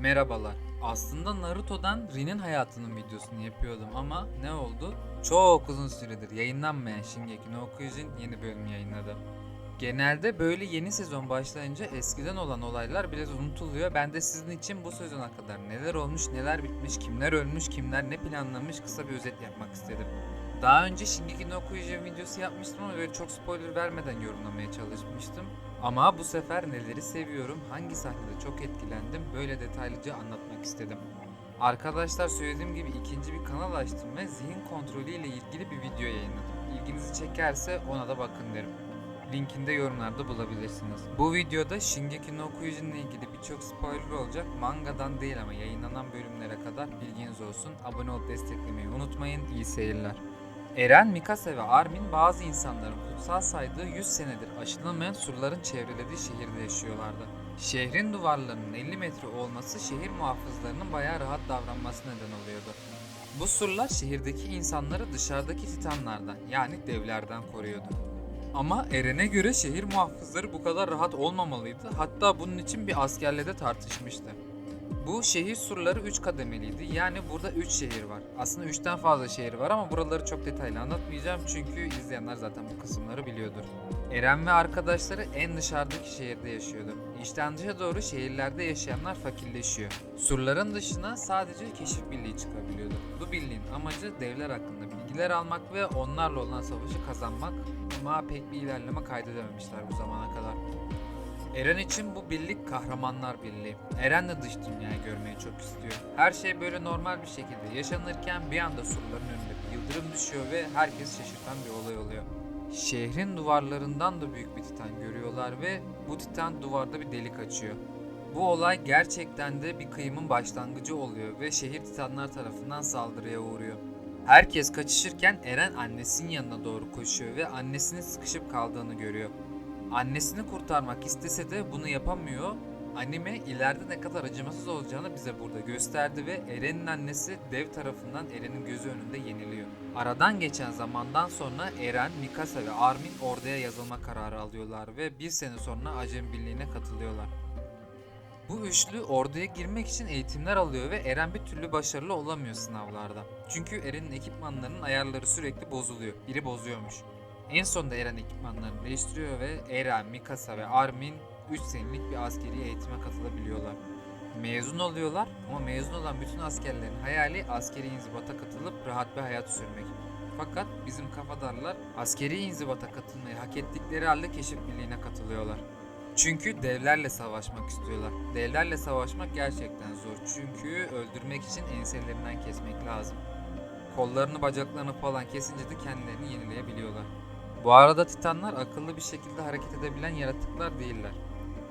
Merhabalar. Aslında Naruto'dan Rin'in hayatının videosunu yapıyordum ama ne oldu? Çok uzun süredir yayınlanmayan Shingeki no Kyojin yeni bölüm yayınladı. Genelde böyle yeni sezon başlayınca eskiden olan olaylar biraz unutuluyor. Ben de sizin için bu sezona kadar neler olmuş, neler bitmiş, kimler ölmüş, kimler ne planlamış kısa bir özet yapmak istedim. Daha önce Shingeki no Kyojin videosu yapmıştım ama böyle çok spoiler vermeden yorumlamaya çalışmıştım. Ama bu sefer neleri seviyorum, hangi sahnede çok etkilendim böyle detaylıca anlatmak istedim. Arkadaşlar söylediğim gibi ikinci bir kanal açtım ve zihin kontrolü ile ilgili bir video yayınladım. İlginizi çekerse ona da bakın derim. Linkini de yorumlarda bulabilirsiniz. Bu videoda Shingeki no Kyojin ile ilgili birçok spoiler olacak. Mangadan değil ama yayınlanan bölümlere kadar bilginiz olsun. Abone olup desteklemeyi unutmayın. İyi seyirler. Eren, Mikasa ve Armin bazı insanların kutsal saydığı 100 senedir aşılamayan surların çevrelediği şehirde yaşıyorlardı. Şehrin duvarlarının 50 metre olması şehir muhafızlarının bayağı rahat davranmasına neden oluyordu. Bu surlar şehirdeki insanları dışarıdaki titanlardan yani devlerden koruyordu. Ama Eren'e göre şehir muhafızları bu kadar rahat olmamalıydı. Hatta bunun için bir askerle de tartışmıştı. Bu şehir surları 3 kademeliydi. Yani burada 3 şehir var. Aslında 3'ten fazla şehir var ama buraları çok detaylı anlatmayacağım çünkü izleyenler zaten bu kısımları biliyordur. Eren ve arkadaşları en dışarıdaki şehirde yaşıyordu. İçten dışa doğru şehirlerde yaşayanlar fakirleşiyor. Surların dışına sadece keşif birliği çıkabiliyordu. Bu birliğin amacı devler hakkında bilgiler almak ve onlarla olan savaşı kazanmak ama pek bir ilerleme kaydedememişler bu zamana kadar. Eren için bu birlik kahramanlar birliği. Eren de dış dünyayı görmeyi çok istiyor. Her şey böyle normal bir şekilde yaşanırken bir anda surların önünde bir yıldırım düşüyor ve herkes şaşırtan bir olay oluyor. Şehrin duvarlarından da büyük bir titan görüyorlar ve bu titan duvarda bir delik açıyor. Bu olay gerçekten de bir kıyımın başlangıcı oluyor ve şehir titanlar tarafından saldırıya uğruyor. Herkes kaçışırken Eren annesinin yanına doğru koşuyor ve annesinin sıkışıp kaldığını görüyor. Annesini kurtarmak istese de bunu yapamıyor. Anime ileride ne kadar acımasız olacağını bize burada gösterdi ve Eren'in annesi dev tarafından Eren'in gözü önünde yeniliyor. Aradan geçen zamandan sonra Eren, Mikasa ve Armin orduya yazılma kararı alıyorlar ve bir sene sonra Acem Birliği'ne katılıyorlar. Bu üçlü orduya girmek için eğitimler alıyor ve Eren bir türlü başarılı olamıyor sınavlarda. Çünkü Eren'in ekipmanlarının ayarları sürekli bozuluyor. Biri bozuyormuş. En sonunda Eren ekipmanlarını değiştiriyor ve Eren, Mikasa ve Armin 3 senelik bir askeri eğitime katılabiliyorlar. Mezun oluyorlar ama mezun olan bütün askerlerin hayali askeri inzibata katılıp rahat bir hayat sürmek. Fakat bizim kafadarlar askeri inzibata katılmayı hak ettikleri halde keşif birliğine katılıyorlar. Çünkü devlerle savaşmak istiyorlar. Devlerle savaşmak gerçekten zor. Çünkü öldürmek için enselerinden kesmek lazım. Kollarını bacaklarını falan kesince de kendilerini yenileyebiliyorlar. Bu arada titanlar akıllı bir şekilde hareket edebilen yaratıklar değiller.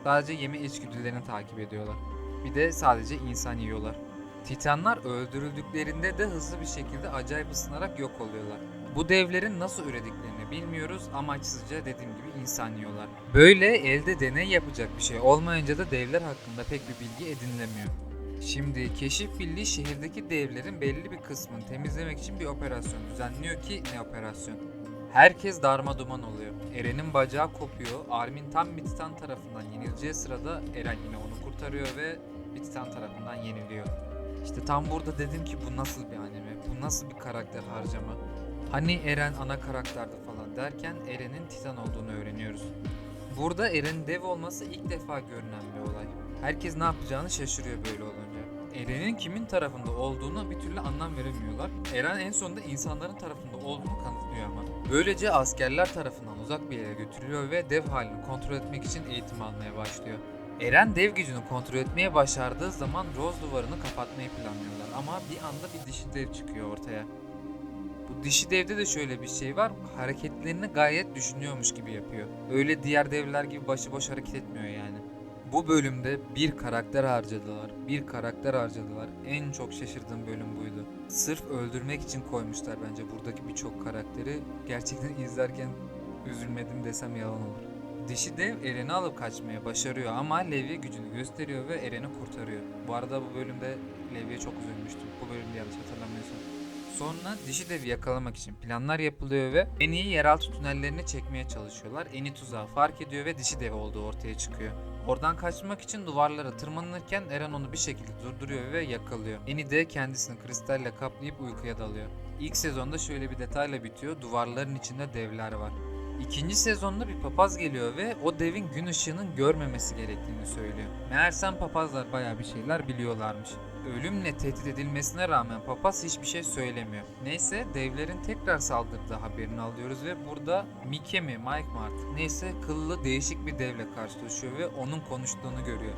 Sadece yeme içgüdülerini takip ediyorlar. Bir de sadece insan yiyorlar. Titanlar öldürüldüklerinde de hızlı bir şekilde acayip ısınarak yok oluyorlar. Bu devlerin nasıl ürediklerini bilmiyoruz amaçsızca dediğim gibi insan yiyorlar. Böyle elde deney yapacak bir şey olmayınca da devler hakkında pek bir bilgi edinilemiyor. Şimdi keşif birliği şehirdeki devlerin belli bir kısmını temizlemek için bir operasyon düzenliyor ki ne operasyon? Herkes darma duman oluyor. Eren'in bacağı kopuyor. Armin tam bir titan tarafından yenileceği sırada Eren yine onu kurtarıyor ve bir titan tarafından yeniliyor. İşte tam burada dedim ki bu nasıl bir anime? Bu nasıl bir karakter harcama? Hani Eren ana karakterdi falan derken Eren'in titan olduğunu öğreniyoruz. Burada Eren'in dev olması ilk defa görünen bir olay. Herkes ne yapacağını şaşırıyor böyle olunca. Eren'in kimin tarafında olduğunu bir türlü anlam veremiyorlar. Eren en sonunda insanların tarafında olduğunu kanıtlıyor ama. Böylece askerler tarafından uzak bir yere götürülüyor ve dev halini kontrol etmek için eğitim almaya başlıyor. Eren dev gücünü kontrol etmeye başardığı zaman Rose duvarını kapatmayı planlıyorlar ama bir anda bir dişi dev çıkıyor ortaya. Bu dişi devde de şöyle bir şey var. Hareketlerini gayet düşünüyormuş gibi yapıyor. Öyle diğer devler gibi başıboş hareket etmiyor yani. Bu bölümde bir karakter harcadılar. Bir karakter harcadılar. En çok şaşırdığım bölüm buydu. Sırf öldürmek için koymuşlar bence buradaki birçok karakteri. Gerçekten izlerken üzülmedim desem yalan olur. Dişi dev Eren'i alıp kaçmaya başarıyor ama Levi gücünü gösteriyor ve Eren'i kurtarıyor. Bu arada bu bölümde Levi'ye çok üzülmüştüm. Bu bölümde yanlış hatırlamıyorsam. Sonra dişi devi yakalamak için planlar yapılıyor ve Eni'yi yeraltı tünellerine çekmeye çalışıyorlar. Eni tuzağı fark ediyor ve dişi dev olduğu ortaya çıkıyor. Oradan kaçmak için duvarlara tırmanırken Eren onu bir şekilde durduruyor ve yakalıyor. Eni de kendisini kristalle kaplayıp uykuya dalıyor. İlk sezonda şöyle bir detayla bitiyor. Duvarların içinde devler var. İkinci sezonda bir papaz geliyor ve o devin gün ışığının görmemesi gerektiğini söylüyor. Meğersem papazlar bayağı bir şeyler biliyorlarmış. Ölümle tehdit edilmesine rağmen papaz hiçbir şey söylemiyor. Neyse devlerin tekrar saldırdığı haberini alıyoruz ve burada Mike mi Mike mi artık neyse kıllı değişik bir devle karşılaşıyor ve onun konuştuğunu görüyor.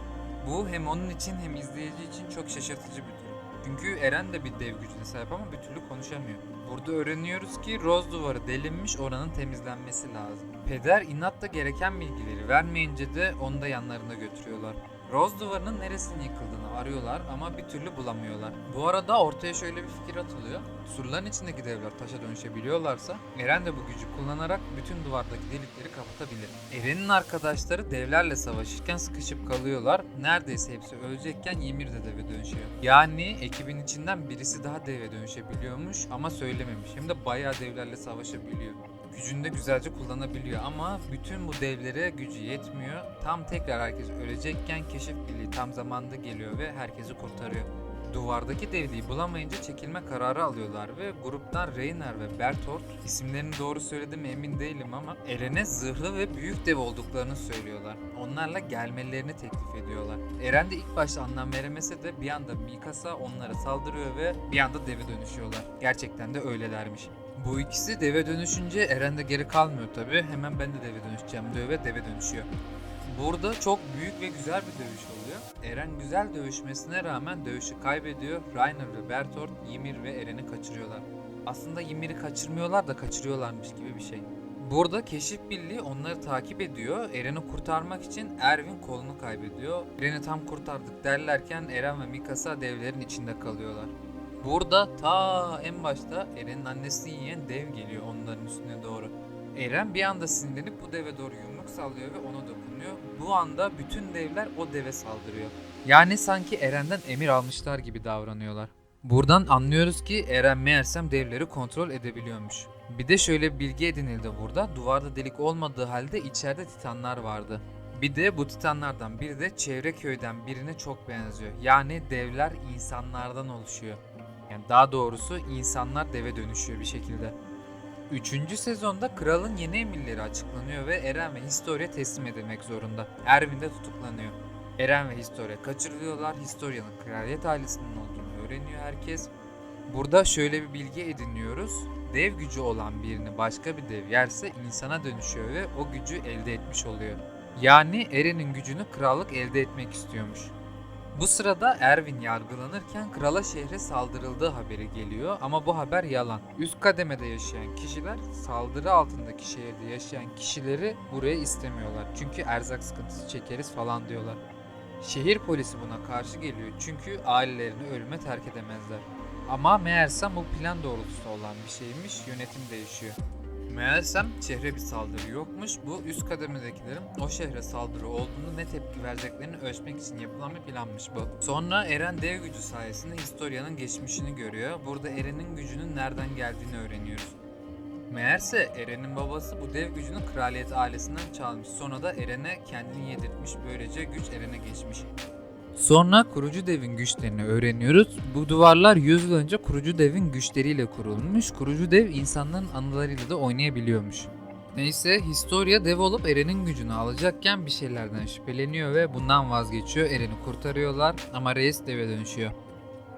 Bu hem onun için hem izleyici için çok şaşırtıcı bir durum. Çünkü Eren de bir dev gücüne sahip ama bir türlü konuşamıyor. Burada öğreniyoruz ki Roz duvarı delinmiş oranın temizlenmesi lazım. Peder inatla gereken bilgileri vermeyince de onu da yanlarına götürüyorlar. Roz duvarının neresinin yıkıldığını arıyorlar ama bir türlü bulamıyorlar. Bu arada ortaya şöyle bir fikir atılıyor. Surların içindeki devler taşa dönüşebiliyorlarsa Eren de bu gücü kullanarak bütün duvardaki delikleri kapatabilir. Eren'in arkadaşları devlerle savaşırken sıkışıp kalıyorlar. Neredeyse hepsi ölecekken Ymir de deve dönüşüyor. Yani ekibin içinden birisi daha deve dönüşebiliyormuş ama söylememiş. Hem de bayağı devlerle savaşabiliyor gücünü de güzelce kullanabiliyor ama bütün bu devlere gücü yetmiyor. Tam tekrar herkes ölecekken keşif birliği tam zamanda geliyor ve herkesi kurtarıyor. Duvardaki devliği bulamayınca çekilme kararı alıyorlar ve gruptan Reiner ve Bertolt isimlerini doğru söyledim mi emin değilim ama Eren'e zırhlı ve büyük dev olduklarını söylüyorlar. Onlarla gelmelerini teklif ediyorlar. Eren de ilk başta anlam veremese de bir anda Mikasa onlara saldırıyor ve bir anda deve dönüşüyorlar. Gerçekten de öylelermiş. Bu ikisi deve dönüşünce Eren de geri kalmıyor tabi. Hemen ben de deve dönüşeceğim diyor ve deve dönüşüyor. Burada çok büyük ve güzel bir dövüş oluyor. Eren güzel dövüşmesine rağmen dövüşü kaybediyor. Rainer ve Bertolt Ymir ve Eren'i kaçırıyorlar. Aslında Ymir'i kaçırmıyorlar da kaçırıyorlarmış gibi bir şey. Burada keşif birliği onları takip ediyor. Eren'i kurtarmak için Erwin kolunu kaybediyor. Eren'i tam kurtardık derlerken Eren ve Mikasa devlerin içinde kalıyorlar. Burada ta en başta Eren'in annesini yiyen dev geliyor onların üstüne doğru. Eren bir anda sinirlenip bu deve doğru yumruk sallıyor ve ona dokunuyor. Bu anda bütün devler o deve saldırıyor. Yani sanki Eren'den emir almışlar gibi davranıyorlar. Buradan anlıyoruz ki Eren meğersem devleri kontrol edebiliyormuş. Bir de şöyle bir bilgi edinildi burada. Duvarda delik olmadığı halde içeride titanlar vardı. Bir de bu titanlardan biri de çevre köyden birine çok benziyor. Yani devler insanlardan oluşuyor. Yani daha doğrusu insanlar deve dönüşüyor bir şekilde. Üçüncü sezonda kralın yeni emirleri açıklanıyor ve Eren ve Historia teslim edilmek zorunda. Erwin de tutuklanıyor. Eren ve Historia kaçırılıyorlar. Historia'nın kraliyet ailesinin olduğunu öğreniyor herkes. Burada şöyle bir bilgi ediniyoruz. Dev gücü olan birini başka bir dev yerse insana dönüşüyor ve o gücü elde etmiş oluyor. Yani Eren'in gücünü krallık elde etmek istiyormuş. Bu sırada Erwin yargılanırken krala şehre saldırıldığı haberi geliyor ama bu haber yalan. Üst kademede yaşayan kişiler saldırı altındaki şehirde yaşayan kişileri buraya istemiyorlar. Çünkü erzak sıkıntısı çekeriz falan diyorlar. Şehir polisi buna karşı geliyor çünkü ailelerini ölüme terk edemezler. Ama meğersem bu plan doğrultusunda olan bir şeymiş, yönetim değişiyor. Meğersem şehre bir saldırı yokmuş. Bu üst kademedekilerin o şehre saldırı olduğunu ne tepki vereceklerini ölçmek için yapılan bir planmış bu. Sonra Eren dev gücü sayesinde Historia'nın geçmişini görüyor. Burada Eren'in gücünün nereden geldiğini öğreniyoruz. Meğerse Eren'in babası bu dev gücünü kraliyet ailesinden çalmış. Sonra da Eren'e kendini yedirtmiş. Böylece güç Eren'e geçmiş. Sonra kurucu devin güçlerini öğreniyoruz. Bu duvarlar 100 yıl önce kurucu devin güçleriyle kurulmuş. Kurucu dev insanların anılarıyla da oynayabiliyormuş. Neyse Historia dev olup Eren'in gücünü alacakken bir şeylerden şüpheleniyor ve bundan vazgeçiyor. Eren'i kurtarıyorlar ama Reis deve dönüşüyor.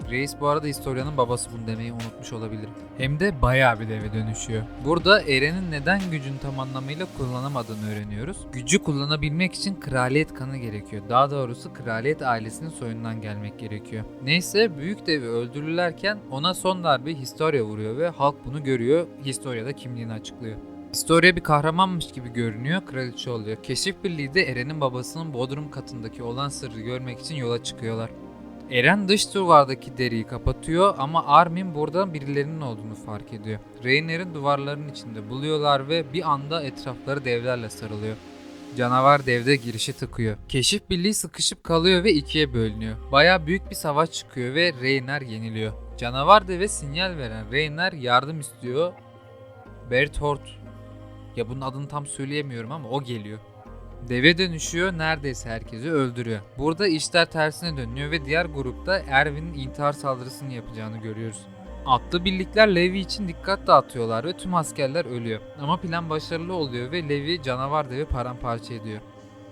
Reis bu arada Historia'nın babası bunu demeyi unutmuş olabilir. Hem de bayağı bir deve dönüşüyor. Burada Eren'in neden gücünü tam anlamıyla kullanamadığını öğreniyoruz. Gücü kullanabilmek için kraliyet kanı gerekiyor. Daha doğrusu kraliyet ailesinin soyundan gelmek gerekiyor. Neyse büyük devi öldürülürken ona son darbe Historia vuruyor ve halk bunu görüyor. Historia da kimliğini açıklıyor. Historia bir kahramanmış gibi görünüyor, kraliçe oluyor. Keşif birliği de Eren'in babasının bodrum katındaki olan sırrı görmek için yola çıkıyorlar. Eren dış duvardaki deriyi kapatıyor ama Armin buradan birilerinin olduğunu fark ediyor. Reiner'in duvarların içinde buluyorlar ve bir anda etrafları devlerle sarılıyor. Canavar devde girişi tıkıyor. Keşif birliği sıkışıp kalıyor ve ikiye bölünüyor. Baya büyük bir savaş çıkıyor ve Reiner yeniliyor. Canavar deve sinyal veren Reiner yardım istiyor. Bertolt. Ya bunun adını tam söyleyemiyorum ama o geliyor. Deve dönüşüyor neredeyse herkesi öldürüyor. Burada işler tersine dönüyor ve diğer grupta Erwin'in intihar saldırısını yapacağını görüyoruz. Atlı birlikler Levi için dikkat dağıtıyorlar ve tüm askerler ölüyor. Ama plan başarılı oluyor ve Levi canavar devi paramparça ediyor.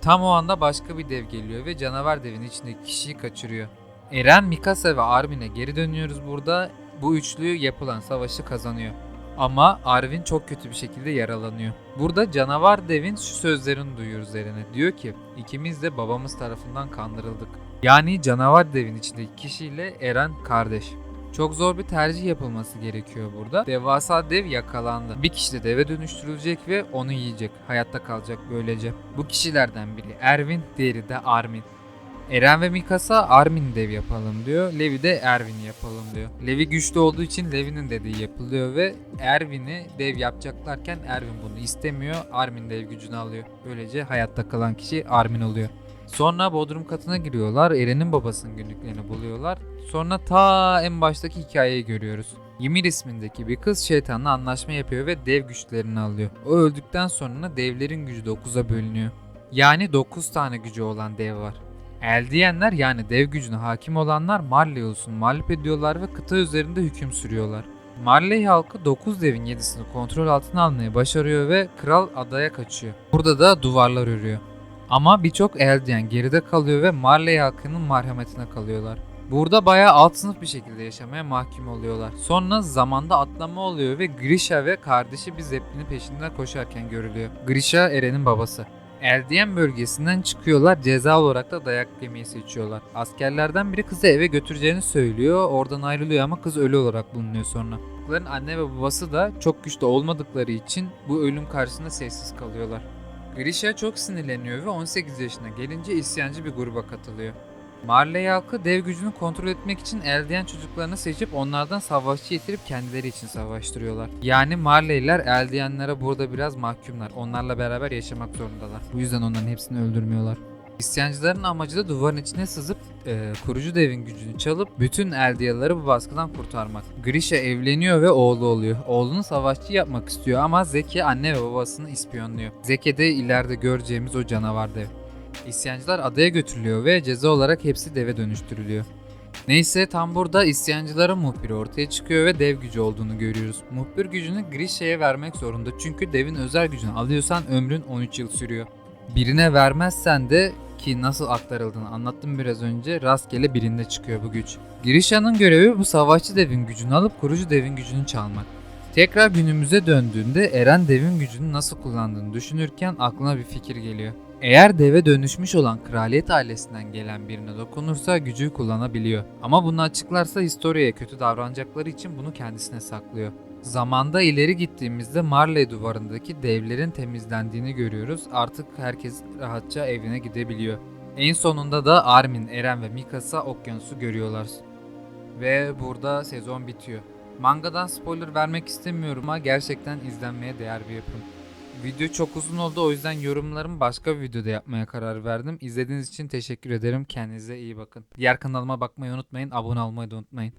Tam o anda başka bir dev geliyor ve canavar devin içindeki kişiyi kaçırıyor. Eren, Mikasa ve Armin'e geri dönüyoruz burada. Bu üçlü yapılan savaşı kazanıyor. Ama Arvin çok kötü bir şekilde yaralanıyor. Burada canavar devin şu sözlerini duyuyoruz Eren'e. Diyor ki ikimiz de babamız tarafından kandırıldık. Yani canavar devin içindeki kişiyle Eren kardeş. Çok zor bir tercih yapılması gerekiyor burada. Devasa dev yakalandı. Bir kişi de deve dönüştürülecek ve onu yiyecek. Hayatta kalacak böylece. Bu kişilerden biri Erwin, diğeri de Armin. Eren ve Mikasa Armin dev yapalım diyor. Levi de Erwin yapalım diyor. Levi güçlü olduğu için Levi'nin dediği yapılıyor ve Erwin'i dev yapacaklarken Erwin bunu istemiyor. Armin dev gücünü alıyor. Böylece hayatta kalan kişi Armin oluyor. Sonra bodrum katına giriyorlar. Eren'in babasının günlüklerini buluyorlar. Sonra ta en baştaki hikayeyi görüyoruz. Ymir ismindeki bir kız şeytanla anlaşma yapıyor ve dev güçlerini alıyor. O öldükten sonra devlerin gücü 9'a bölünüyor. Yani 9 tane gücü olan dev var. Eldiyenler yani dev gücüne hakim olanlar Marley ulusunu mağlup ediyorlar ve kıta üzerinde hüküm sürüyorlar. Marley halkı 9 devin 7'sini kontrol altına almayı başarıyor ve kral adaya kaçıyor. Burada da duvarlar örüyor. Ama birçok Eldiyen geride kalıyor ve Marley halkının merhametine kalıyorlar. Burada bayağı alt sınıf bir şekilde yaşamaya mahkum oluyorlar. Sonra zamanda atlama oluyor ve Grisha ve kardeşi bir zeplini peşinden koşarken görülüyor. Grisha Eren'in babası. Eldiyen bölgesinden çıkıyorlar ceza olarak da dayak yemeyi seçiyorlar. Askerlerden biri kızı eve götüreceğini söylüyor oradan ayrılıyor ama kız ölü olarak bulunuyor sonra. Çocukların anne ve babası da çok güçlü olmadıkları için bu ölüm karşısında sessiz kalıyorlar. Grisha çok sinirleniyor ve 18 yaşına gelince isyancı bir gruba katılıyor. Marley halkı dev gücünü kontrol etmek için eldiyen çocuklarını seçip onlardan savaşçı getirip kendileri için savaştırıyorlar. Yani Marley'ler eldiyenlere burada biraz mahkumlar. Onlarla beraber yaşamak zorundalar. Bu yüzden onların hepsini öldürmüyorlar. İsyancıların amacı da duvarın içine sızıp e, kurucu devin gücünü çalıp bütün eldiyaları bu baskıdan kurtarmak. Grisha evleniyor ve oğlu oluyor. Oğlunu savaşçı yapmak istiyor ama Zeki anne ve babasını ispiyonluyor. Zeki de ileride göreceğimiz o canavar dev. İsyancılar adaya götürülüyor ve ceza olarak hepsi deve dönüştürülüyor. Neyse tam burada isyancıların muhbiri ortaya çıkıyor ve dev gücü olduğunu görüyoruz. Muhbir gücünü Grisha'ya vermek zorunda çünkü devin özel gücünü alıyorsan ömrün 13 yıl sürüyor. Birine vermezsen de ki nasıl aktarıldığını anlattım biraz önce rastgele birinde çıkıyor bu güç. Grisha'nın görevi bu savaşçı devin gücünü alıp kurucu devin gücünü çalmak. Tekrar günümüze döndüğünde Eren devin gücünü nasıl kullandığını düşünürken aklına bir fikir geliyor. Eğer deve dönüşmüş olan kraliyet ailesinden gelen birine dokunursa gücü kullanabiliyor. Ama bunu açıklarsa Historia'ya kötü davranacakları için bunu kendisine saklıyor. Zamanda ileri gittiğimizde Marley duvarındaki devlerin temizlendiğini görüyoruz. Artık herkes rahatça evine gidebiliyor. En sonunda da Armin, Eren ve Mikasa okyanusu görüyorlar. Ve burada sezon bitiyor. Mangadan spoiler vermek istemiyorum ama gerçekten izlenmeye değer bir yapım. Video çok uzun oldu o yüzden yorumlarımı başka bir videoda yapmaya karar verdim. İzlediğiniz için teşekkür ederim. Kendinize iyi bakın. Diğer kanalıma bakmayı unutmayın. Abone olmayı da unutmayın.